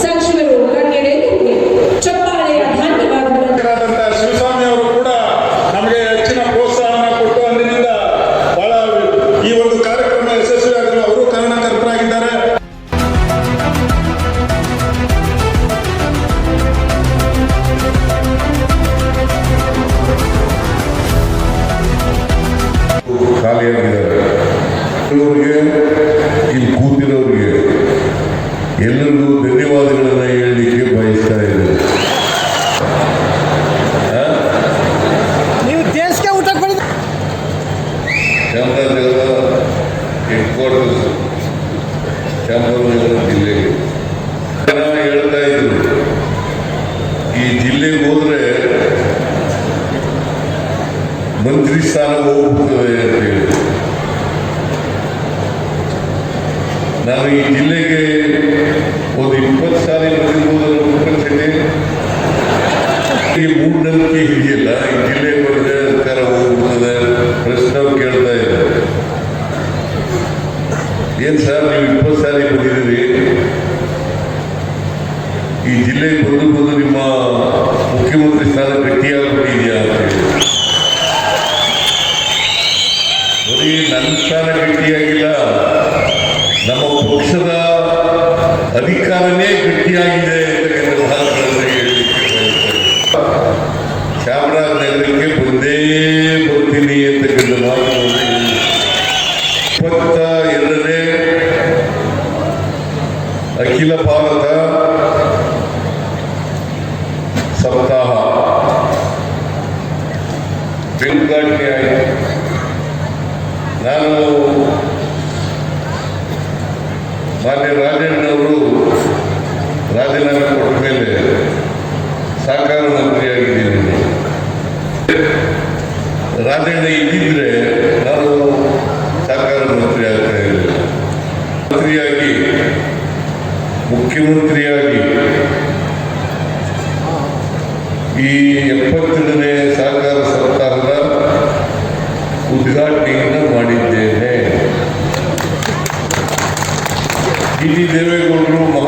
ಸಾಕ್ಷಿಗಳು ಒಳಗಡೆ ಚಪ್ಪಾಳೆ ಧಾನ್ಯವಾದ ಶಿವಸ್ವಾಮಿ ಅವರು ಖಾಲಿಯಾಗಿದ್ದಾರೆ. ಇವರಿಗೆ ಇಲ್ಲಿ ಕೂತಿರೋರಿಗೆ ಎಲ್ಲರಿಗೂ ಧನ್ಯವಾದಗಳನ್ನು ಹೇಳಲಿಕ್ಕೆ ಬಯಸ್ತಾ ಇದ್ದಾರೆ ಚಾಮರಾಜನಗರ ಹೆಡ್ ಕ್ವಾರ್ಟರ್ಸ್ ಚಾಮರಾಜನಗರ ಜಿಲ್ಲೆಗೆ. ಹೇಳ್ತಾ ಇದ್ರು ಈ ಜಿಲ್ಲೆಗೆ ಹೋದ್ರೆ ಮಂತ್ರಿ ಸ್ಥಾನ ಅಂತ ಹೇಳಿ. ನಾನು ಈ ಜಿಲ್ಲೆಗೆ ಒಂದು ಇಪ್ಪತ್ತು ಸಾರಿ ಬಂದಿರ್ಬೋದು ಪ್ರಪಂಚಕ್ಕೆ ಈ ಮೂಢನಂಬಿಕೆ ಇದೆಯಲ್ಲ ಈ ಜಿಲ್ಲೆ ಬಂದ್ರೆ ಸರ್ಕಾರ ಹೋಗ್ಬಿಡ್ತದೆ ಪ್ರಶ್ನೆ ಕೇಳ್ತಾ ಇದ್ದಾರೆ ಏನ್ ಸರ್, ನೀವು ಇಪ್ಪತ್ತು ಸಾರಿ ಬಂದಿದ್ದೀರಿ ಈ ಜಿಲ್ಲೆಗೆ ಬಂದು ಬಂದು ನಿಮ್ಮ ಮುಖ್ಯಮಂತ್ರಿ ಸ್ಥಾನ ಗಟ್ಟಿಯಾಗ್ಬಿಟ್ಟಿದೆಯಾ ಅಂತ ಹೇಳಿ ಬರೀ ನನ್ನ ಸ್ಥಾನ ಗಟ್ಟಿಯಾಗಿಲ್ಲ ನಮ್ಮ ಪಕ್ಷದ ಅಧಿಕಾರನೇ ಗಟ್ಟಿಯಾಗಿದೆ. ಚಾಮರಾಜನಗರಕ್ಕೆ ಬಂದೇ ಬರ್ತೀನಿ ಅಂತಕ್ಕಂಥ ಮಾತುಗಳನ್ನು ಇಪ್ಪತ್ತ ಎರಡನೇ ಅಖಿಲ ಭಾರತ ಸಪ್ತಾಹ ಆಯಿತು ನಾನು ಮಾನ್ಯ ರಾಜಣ್ಣವರು ರಾಜೀನಾಮೆ ಕೊಟ್ಟ ಮೇಲೆ ಸಹಕಾರ ಮಂತ್ರಿಯಾಗಿದ್ದೀನಿ. ರಾಜಣ್ಣ ಇದ್ದಿದ್ರೆ ನಾನು ಸಹಕಾರ ಮಂತ್ರಿ ಆಗ್ತಾ ಮಂತ್ರಿಯಾಗಿ, ಮುಖ್ಯಮಂತ್ರಿಯಾಗಿ ಈ ಎಪ್ಪತ್ತೆರಡನೇ ಸಹಕಾರ ಸರ್ಕಾರದ ಉದ್ಘಾಟನೆಯನ್ನು ಮಾಡಿದ್ದೇನೆ. y lideró el gol rumbo